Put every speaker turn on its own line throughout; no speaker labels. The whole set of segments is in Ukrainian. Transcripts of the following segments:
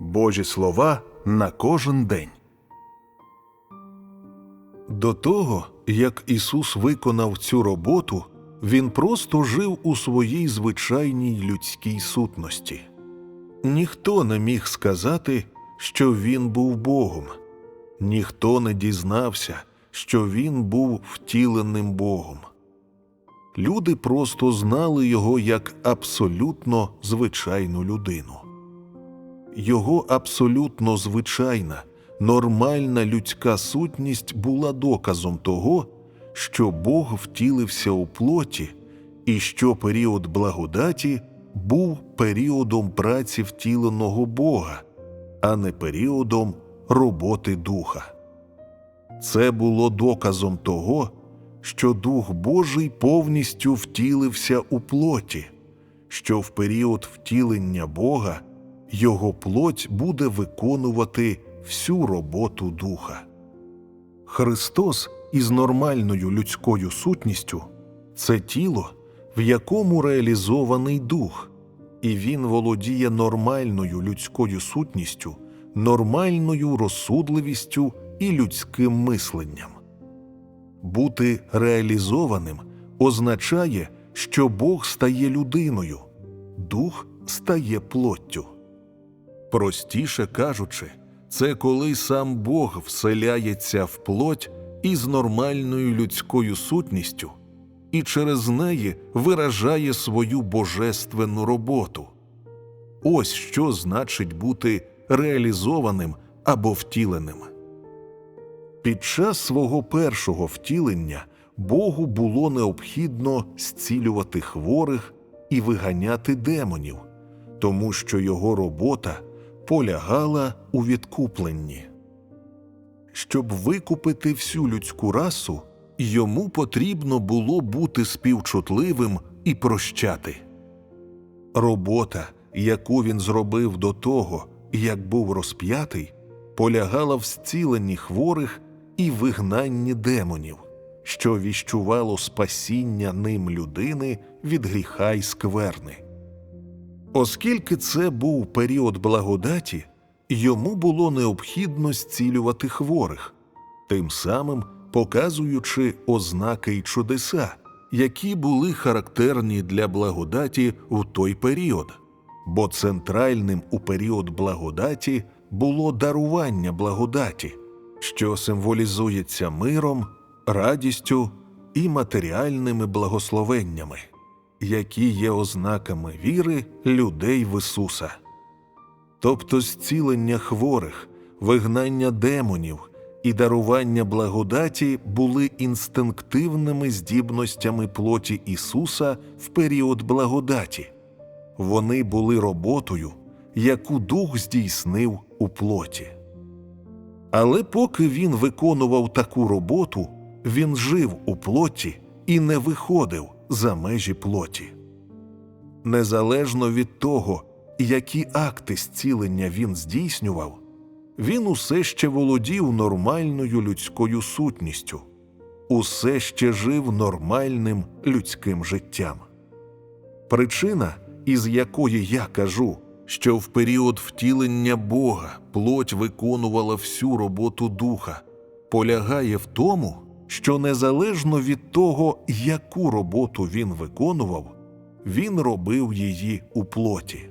Божі слова на кожен день. До того, як Ісус виконав цю роботу, Він просто жив у своїй звичайній людській сутності. Ніхто не міг сказати, що Він був Богом, ніхто не дізнався, що Він був втіленим Богом. Люди просто знали його як абсолютно звичайну людину. Його абсолютно звичайна, нормальна людська сутність була доказом того, що Бог втілився у плоті, і що період благодаті був періодом праці втіленого Бога, а не періодом роботи духа. Це було доказом того, що Дух Божий повністю втілився у плоті, що в період втілення Бога його плоть буде виконувати всю роботу духа. Христос із нормальною людською сутністю це тіло, в якому реалізований дух, і він володіє нормальною людською сутністю, нормальною розсудливістю і людським мисленням. Бути реалізованим означає, що Бог стає людиною, дух стає плоттю. Простіше кажучи, це коли сам Бог вселяється в плоть із нормальною людською сутністю і через неї виражає свою божественну роботу. Ось що значить бути реалізованим або втіленим. Під час свого першого втілення Богу було необхідно зцілювати хворих і виганяти демонів, тому що його робота полягала у відкупленні. Щоб викупити всю людську расу, йому потрібно було бути співчутливим і прощати. Робота, яку він зробив до того, як був розп'ятий, полягала в зціленні хворих і вигнанні демонів, що віщувало спасіння ним людини від гріха й скверни. Оскільки це був період благодаті, йому було необхідно зцілювати хворих, тим самим показуючи ознаки й чудеса, які були характерні для благодаті в той період, бо центральним у період благодаті було дарування благодаті, що символізується миром, радістю і матеріальними благословеннями які є ознаками віри людей в Ісуса. Тобто зцілення хворих, вигнання демонів і дарування благодаті були інстинктивними здібностями плоті Ісуса в період благодаті, вони були роботою, яку Дух здійснив у плоті. Але поки він виконував таку роботу, він жив у плоті і не виходив за межі плоті. Незалежно від того, які акти зцілення він здійснював, він усе ще володів нормальною людською сутністю, усе ще жив нормальним людським життям. Причина, із якої я кажу, що в період втілення Бога плоть виконувала всю роботу духа, полягає в тому, що незалежно від того, яку роботу він виконував, він робив її у плоті.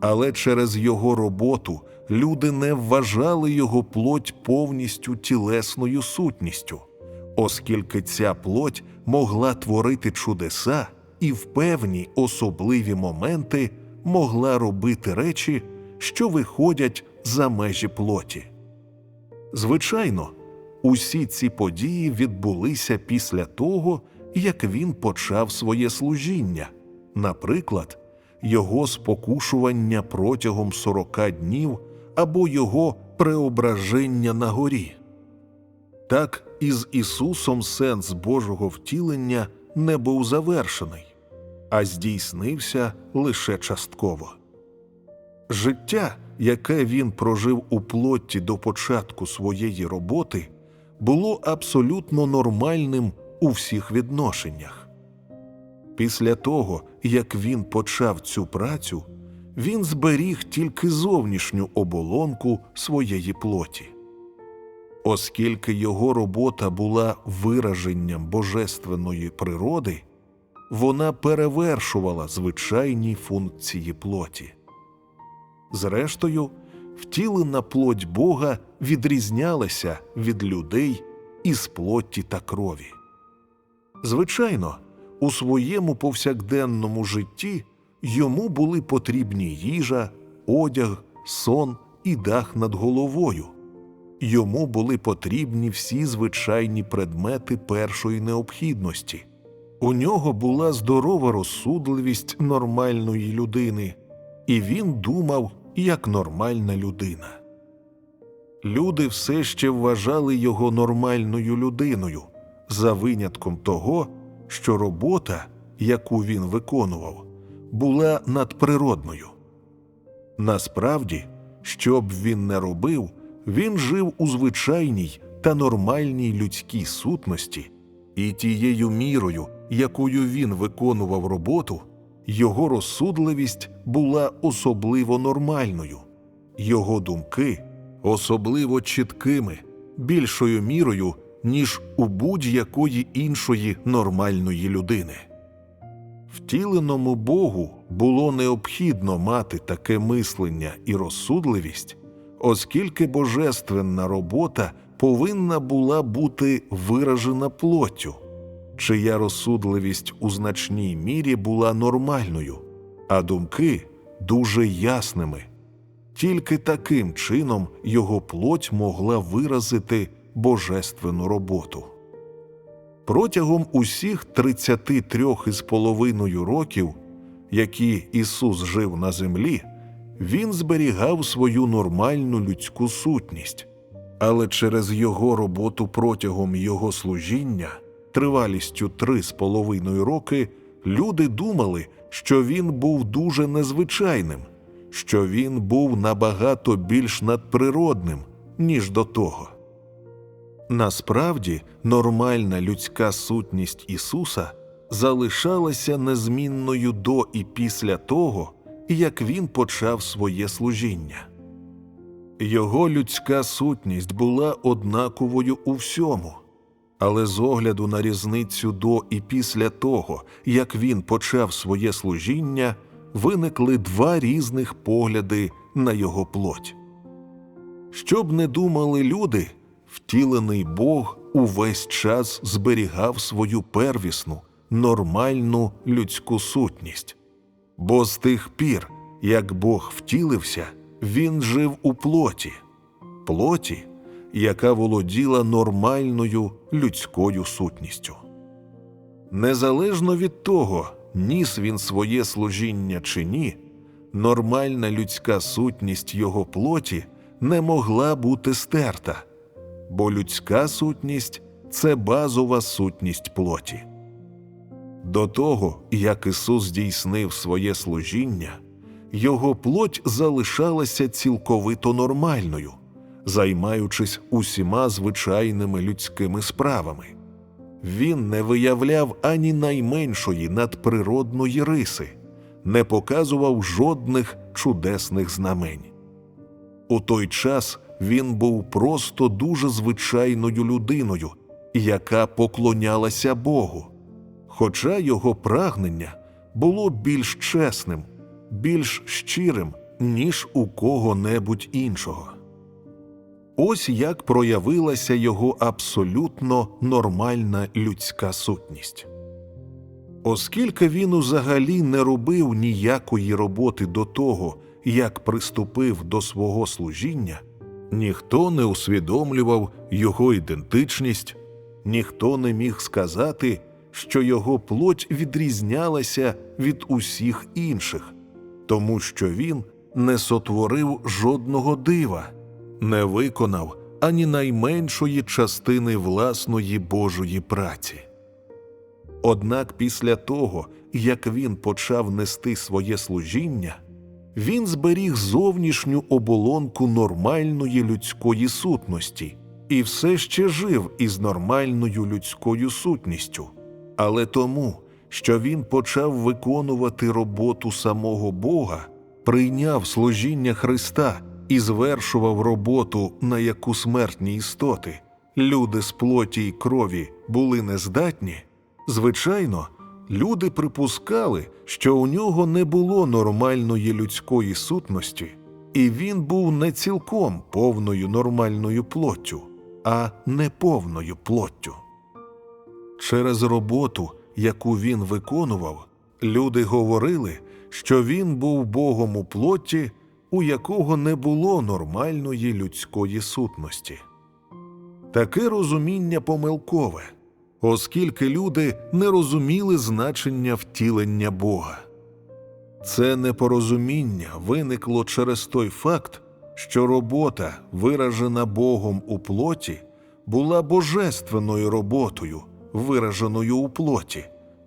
Але через його роботу люди не вважали його плоть повністю тілесною сутністю, оскільки ця плоть могла творити чудеса і в певні особливі моменти могла робити речі, що виходять за межі плоті. Звичайно, Усі ці події відбулися після того, як він почав своє служіння, наприклад, його спокушування протягом сорока днів або його преображення на горі. Так із Ісусом сенс Божого втілення не був завершений, а здійснився лише частково. Життя, яке він прожив у плоті до початку своєї роботи було абсолютно нормальним у всіх відношеннях. Після того, як він почав цю працю, він зберіг тільки зовнішню оболонку своєї плоті. Оскільки його робота була вираженням божественної природи, вона перевершувала звичайні функції плоті. Зрештою, втілена плоть Бога відрізнялася від людей із плоті та крові. Звичайно, у своєму повсякденному житті йому були потрібні їжа, одяг, сон і дах над головою. Йому були потрібні всі звичайні предмети першої необхідності. У нього була здорова розсудливість нормальної людини, і він думав як нормальна людина. Люди все ще вважали його нормальною людиною, за винятком того, що робота, яку він виконував, була надприродною. Насправді, що б він не робив, він жив у звичайній та нормальній людській сутності, і тією мірою, якою він виконував роботу, його розсудливість була особливо нормальною, його думки особливо чіткими, більшою мірою, ніж у будь-якої іншої нормальної людини. Втіленому Богу було необхідно мати таке мислення і розсудливість, оскільки божественна робота повинна була бути виражена плоттю, чия розсудливість у значній мірі була нормальною, а думки дуже ясними. Тільки таким чином його плоть могла виразити божественну роботу. Протягом усіх 33 із половиною років, які Ісус жив на землі, Він зберігав свою нормальну людську сутність, але через його роботу протягом його служіння, тривалістю три з половиною роки, люди думали, що він був дуже незвичайним, що він був набагато більш надприродним, ніж до того. Насправді, нормальна людська сутність Ісуса залишалася незмінною до і після того, як Він почав своє служіння. Його людська сутність була однаковою у всьому, але з огляду на різницю до і після того, як він почав своє служіння, виникли два різних погляди на його плоть. Щоб не думали люди, втілений Бог увесь час зберігав свою первісну, нормальну людську сутність. Бо з тих пір, як Бог втілився, він жив у плоті, плоті, яка володіла нормальною людською сутністю. Незалежно від того, ніс він своє служіння чи ні, нормальна людська сутність його плоті не могла бути стерта, бо людська сутність це базова сутність плоті. До того, як Ісус здійснив своє служіння, його плоть залишалася цілковито нормальною, займаючись усіма звичайними людськими справами. Він не виявляв ані найменшої надприродної риси, не показував жодних чудесних знамень. У той час він був просто дуже звичайною людиною, яка поклонялася Богу, хоча його прагнення було більш чесним, більш щирим, ніж у кого-небудь іншого. Ось як проявилася його абсолютно нормальна людська сутність. Оскільки він взагалі не робив ніякої роботи до того, як приступив до свого служіння, ніхто не усвідомлював його ідентичність, ніхто не міг сказати, що його плоть відрізнялася від усіх інших, тому що він не сотворив жодного дива, не виконав ані найменшої частини власної Божої праці. Однак після того, як він почав нести своє служіння, він зберіг зовнішню оболонку нормальної людської сутності і все ще жив із нормальною людською сутністю, але тому, що він почав виконувати роботу самого Бога, прийняв служіння Христа і звершував роботу, на яку смертні істоти, люди з плоті й крові були нездатні, звичайно, люди припускали, що у нього не було нормальної людської сутності, і він був не цілком повною нормальною плоттю, а неповною плоттю. Через роботу, яку він виконував, люди говорили, що він був Богом у плоті, у якого не було нормальної людської сутності. Таке розуміння помилкове, оскільки люди не розуміли значення втілення Бога. Це непорозуміння виникло через той факт, що робота, виражена Богом у плоті, була божественною роботою, вираженою у плоті,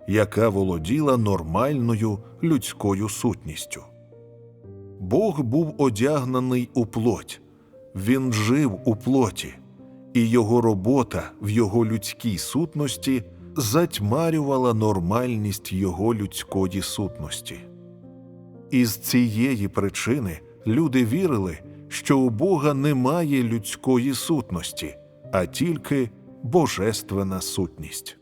яка володіла нормальною людською сутністю. Бог був одягнений у плоть, він жив у плоті, і його робота в його людській сутності затьмарювала нормальність його людської сутності. Із цієї причини люди вірили, що у Бога немає людської сутності, а тільки божественна сутність.